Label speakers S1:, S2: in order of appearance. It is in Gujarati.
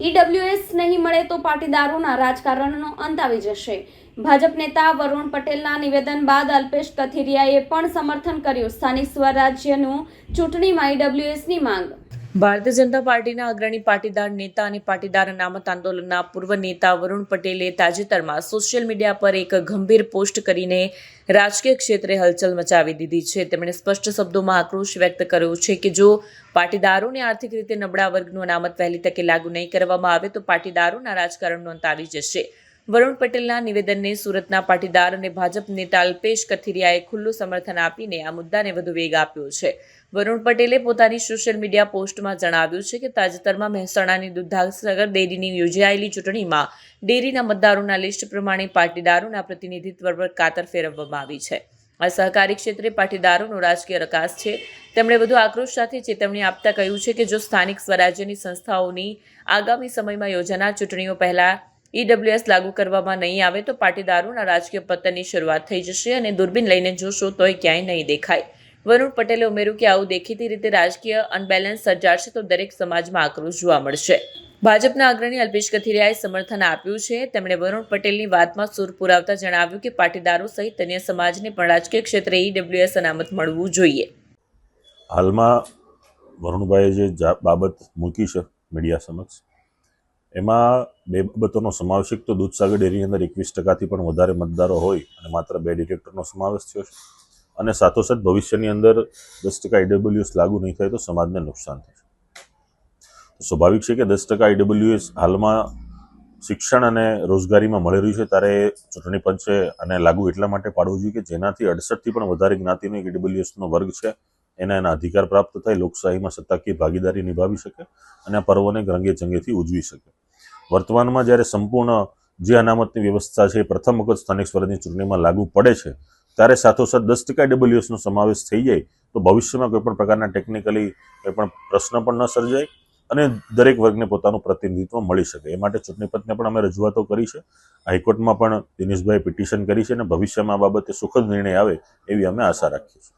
S1: ઈડબ્લ્યુએસ નહીં મળે તો પાટીદારોના રાજકારણનો અંત આવી જશે. ભાજપ નેતા વરુણ પટેલના નિવેદન બાદ અલ્પેશ કથિરિયાએ પણ સમર્થન કર્યું. સ્થાનિક સ્વરાજ્યનું ચૂંટણીમાં ઈડબ્લ્યુએસની માંગ
S2: ભારતીય જનતા પાર્ટીના અગ્રણી પાટીદાર નેતા અને પાટીદાર અનામત આંદોલનના પૂર્વ નેતા વરુણ પટેલે તાજેતરમાં સોશિયલ મીડિયા પર એક ગંભીર પોસ્ટ કરીને રાજકીય ક્ષેત્રે હલચલ મચાવી દીધી છે. તેમણે સ્પષ્ટ શબ્દોમાં આક્રોશ વ્યક્ત કર્યો છે કે જો પાટીદારોને આર્થિક રીતે નબળા વર્ગનું અનામત વહેલી તકે લાગુ નહીં કરવામાં આવે તો પાટીદારોના રાજકારણનો અંત આવી જશે. વરુણ પટેલના નિવેદનને સુરતના પાટીદાર અને ભાજપ નેતા અલ્પેશ કથિરિયાએ ખુલ્લું સમર્થન આપીને આ મુદ્દાને વધુ વેગ આપ્યો છે. વરુણ પટેલે પોતાની સોશિયલ મીડિયા પોસ્ટમાં જણાવ્યું છે કે તાજેતરમાં મહેસાણાની દુધાસાગર ડેરીની યોજાયેલી ચૂંટણીમાં ડેરીના મતદારોના લિસ્ટ પ્રમાણે પાટીદારોના પ્રતિનિધિત્વ પર કાતર ફેરવવામાં આવી છે. આ સહકારી ક્ષેત્રે પાટીદારોનો રાજકીય રકાસ છે. તેમણે વધુ આક્રોશ સાથે ચેતવણી આપતા કહ્યું છે કે જો સ્થાનિક સ્વરાજ્યની સંસ્થાઓની આગામી સમયમાં યોજાનાર ચૂંટણીઓ પહેલા ઈડબ્લ્યુએસ લાગુ કરવામાં નહીં આવે તો પાટીદારોના રાજકીય પતનની શરૂઆત થઈ જશે અને દૂરબીન લઈને જોશો તોય ક્યાંય નહીં દેખાય. વરુણ પટેલે ઉમેર્યું કે આવું દેખીતી રીતે રાજકીય અનબેલેન્સ સર્જાશે તો દરેક સમાજમાં આક્રોશ જોવા મળશે. ભાજપના અગ્રણી અલ્પેશ કથિરિયાએ સમર્થન આપ્યું છે. તેમણે વરુણ પટેલની વાતમાં સુર પુરાવતા જણાવ્યું કે પાટીદારો સહિત અન્ય સમાજને પણ રાજકીય ક્ષેત્રે ઈડબ્લ્યુએસ અનામત મળવું જોઈએ.
S3: હાલમાં વરુણભાઈએ જે, બાબત મૂકી છે મીડિયા સમક્ષ એમાં બે બાબતોનો સમાવેશ તો દૂધસાગર ડેરીની અંદર એકવીસ ટકાથી પણ વધારે મતદારો હોય અને માત્ર બે ડિરેક્ટરનો સમાવેશ થયો છે. અને સાથોસાથ ભવિષ્યની અંદર દસ ટકા ઈડબ્લ્યુએસ લાગુ નહીં થાય તો સમાજને નુકસાન થશે સ્વાભાવિક છે કે દસ ટકા ઈડબ્લ્યુએસ હાલમાં શિક્ષણ અને રોજગારીમાં મળી રહ્યું છે, ત્યારે ચૂંટણી પંચે આને લાગુ એટલા માટે પાડવું જોઈએ કે જેનાથી અડસઠથી પણ વધારે જ્ઞાતિનો ઈડબ્લ્યુએસનો વર્ગ છે, એના એના અધિકાર પ્રાપ્ત થાય, લોકશાહીમાં સત્તાકીય ભાગીદારી નિભાવી શકે અને આ પર્વને રંગે ચંગેથી ઉજવી શકે. વર્તમાનમાં જ્યારે સંપૂર્ણ જે અનામતની વ્યવસ્થા છે એ પ્રથમ વખત સ્થાનિક સ્વરાજની ચૂંટણીમાં લાગુ પડે છે, ત્યારે સાથોસાથ દસ ટકા ડબલ્યુએસનો સમાવેશ થઈ જાય, તો ભવિષ્યમાં કોઈ પણ પ્રકારના ટેકનિકલી કોઈ પણ પ્રશ્ન પણ ન સર્જાય અને દરેક વર્ગને પોતાનું પ્રતિનિધિત્વ મળી શકે. એ માટે ચૂંટણી પંચને પણ અમે રજૂઆતો કરી છે. હાઈકોર્ટમાં પણ દિનેશભાઈ પિટિશન કરી છે અને ભવિષ્યમાં આ બાબતે સુખદ નિર્ણય આવે એવી અમે આશા રાખીએ છીએ.